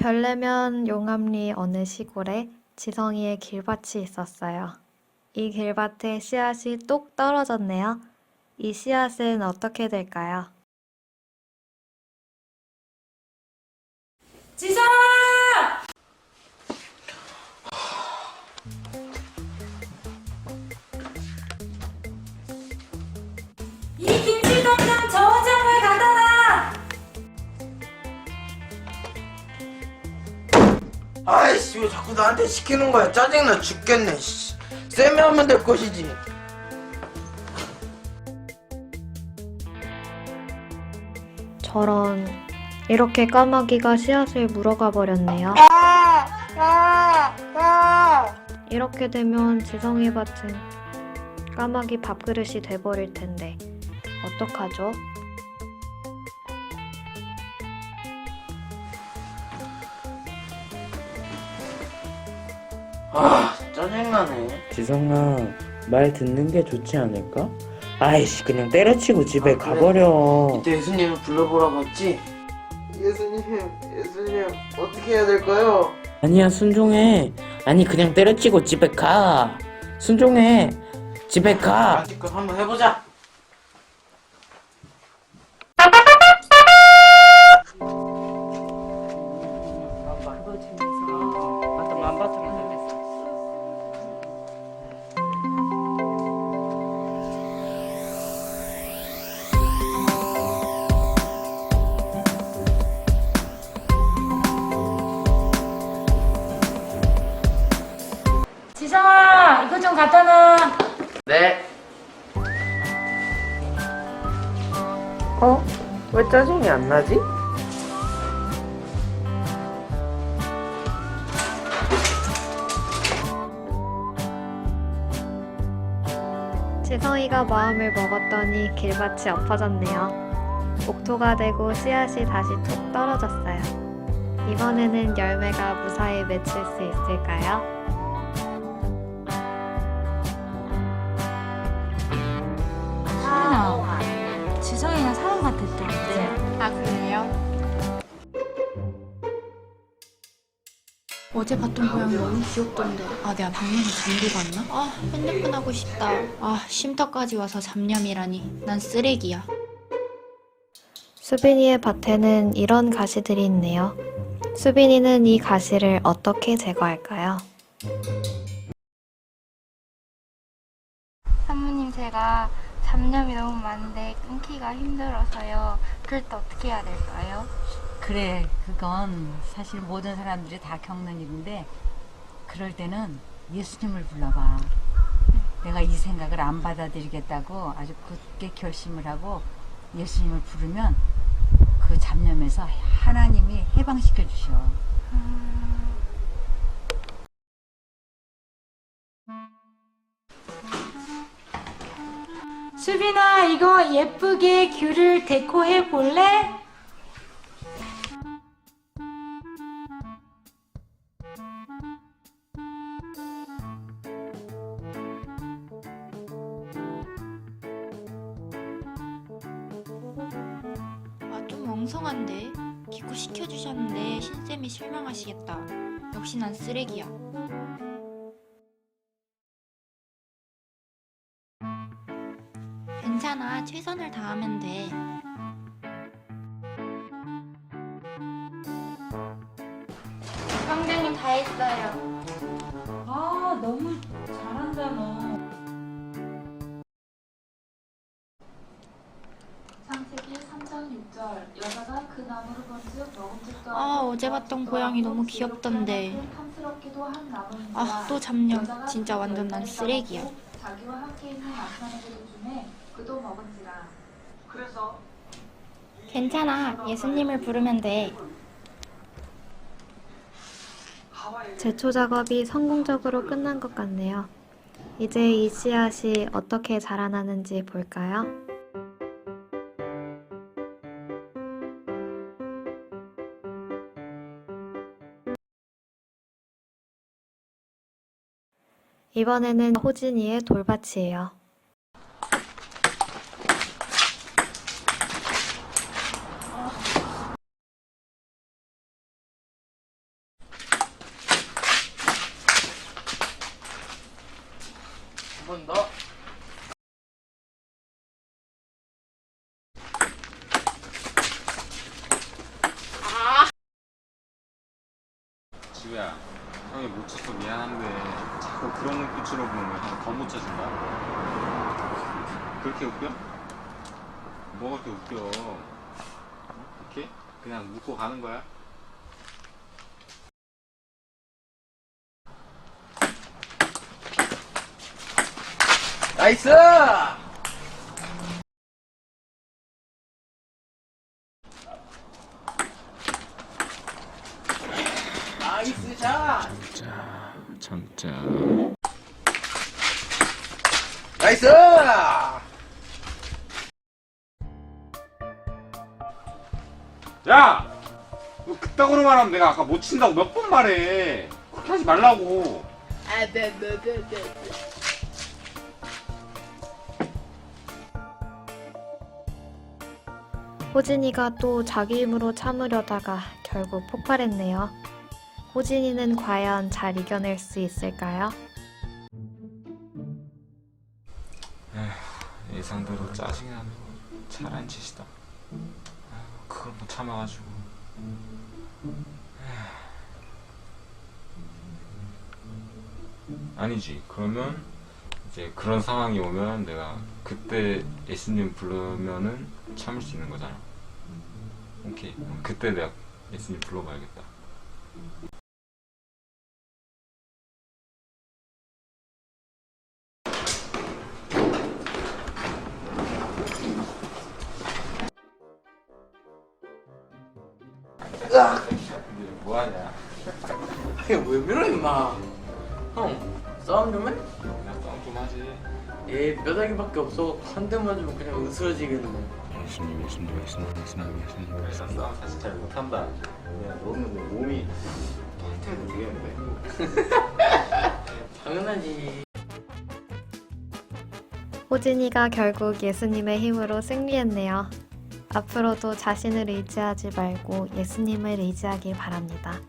별내면 용암리 어느 시골에 지성이의 길밭이 있었어요. 이 길밭에 씨앗이 똑 떨어졌네요. 이 씨앗은 어떻게 될까요? 왜 자꾸 나한테 시키는 거야 짜증나 죽겠네 씨. 쌤이 하면 될 것이지 저런 이렇게 까마귀가 씨앗을 물어가 버렸네요. 이렇게 되면 지성이 밭은 까마귀 밥그릇이 돼버릴 텐데 어떡하죠? 아 짜증나네 지성아, 말 듣는 게 좋지 않을까? 아이씨, 그냥 때려치고 집에 아, 그래? 가버려. 이때 예수님을 불러보라고 했지? 예수님 예수님 어떻게 해야 될까요? 아니야, 순종해. 아니, 그냥 때려치고 집에 가. 순종해. 집에 가. 아직껏 한번 해보자 지성아, 이거 좀 갖다 놔. 네 어? 왜 짜증이 안 나지? 지성이가 마음을 먹었더니 길밭이 엎어졌네요. 옥토가 되고 씨앗이 다시 툭 떨어졌어요. 이번에는 열매가 무사히 맺힐 수 있을까요? 사람 같았대. 아 그래요? 어제 봤던 고양이 너무 귀엽던데 아 내가 방문에 잠들 갔나? 아 핸드폰 하고 싶다 아 쉼터까지 와서 잡념이라니 난 쓰레기야 수빈이의 밭에는 이런 가시들이 있네요. 수빈이는 이 가시를 어떻게 제거할까요? 사모님 제가 잡념이 너무 많은데 끊기가 힘들어서요. 그럴 때 어떻게 해야 될까요? 그래, 그건 사실 모든 사람들이 다 겪는 일인데, 그럴 때는 예수님을 불러봐. 내가 이 생각을 안 받아들이겠다고 아주 굳게 결심을 하고 예수님을 부르면 그 잡념에서 하나님이 해방시켜 주셔. 수빈아, 이거 예쁘게 귤을 데코해 볼래? 아 좀 엉성한데? 기코 시켜주셨는데 신쌤이 실망하시겠다. 역시 난 쓰레기야 최선을 다하면 돼. 성장님 다 했어요. 아, 너무 잘한다, 너. 창세기 3장 6절. 여자가 그 나무를 본즉 먹음직도 아 어제 봤던 고양이 너무 귀엽던데. 탐스럽기도 한 나무인지라 아또 잡념. 여자가 진짜 완전 난 쓰레기야. 자기와 함께 있는 남편에게도 주매 그도 그래서 괜찮아 예수님을 부르면 돼 제초 작업이 성공적으로 끝난 것 같네요. 이제 이 씨앗이 어떻게 자라나는지 볼까요? 이번에는 호진이의 돌밭이에요. 야, 형이 못 쳤어 미안한데 자꾸 그런 눈빛으로 보면 형더못 쳐준다. 그렇게 웃겨? 뭐가 그렇게 웃겨? 이렇게? 그냥 묻고 가는 거야? 나이스! 샷! 자, 참자. 나이스! 야! 너 그따구로 말하면 내가 아까 못 친다고 몇 번 말해. 그렇게 하지 말라고. 호진이가 또 자기 힘으로 참으려다가 결국 폭발했네요. 호진이는 과연 잘 이겨낼 수 있을까요? 예상대로 짜증이 나는 잘안 치시다. 그걸 못 참아가지고. 아니지. 그러면 이제 그런 상황이 오면 내가 그때 예수님 부르면은 참을 수 있는 거잖아. 오케이. 그때 내가 예수님 불러봐야겠다. 뭐하냐? 이거 왜 밀어 임마 형 싸움 좀 해? 그냥 싸움 좀 하지. 에이 뼈다귀밖에 없어 한 대만 주면 그냥 으스러지겠네 예수님, 예수님, 예수님, 예수님, 예수님. 그래서 싸움 사실 잘 못한다. 그냥 너는 내 몸이 한테는 되겠는데. 당연하지 호진이가 결국 예수님의 힘으로 승리했네요. 앞으로도 자신을 의지하지 말고 예수님을 의지하길 바랍니다.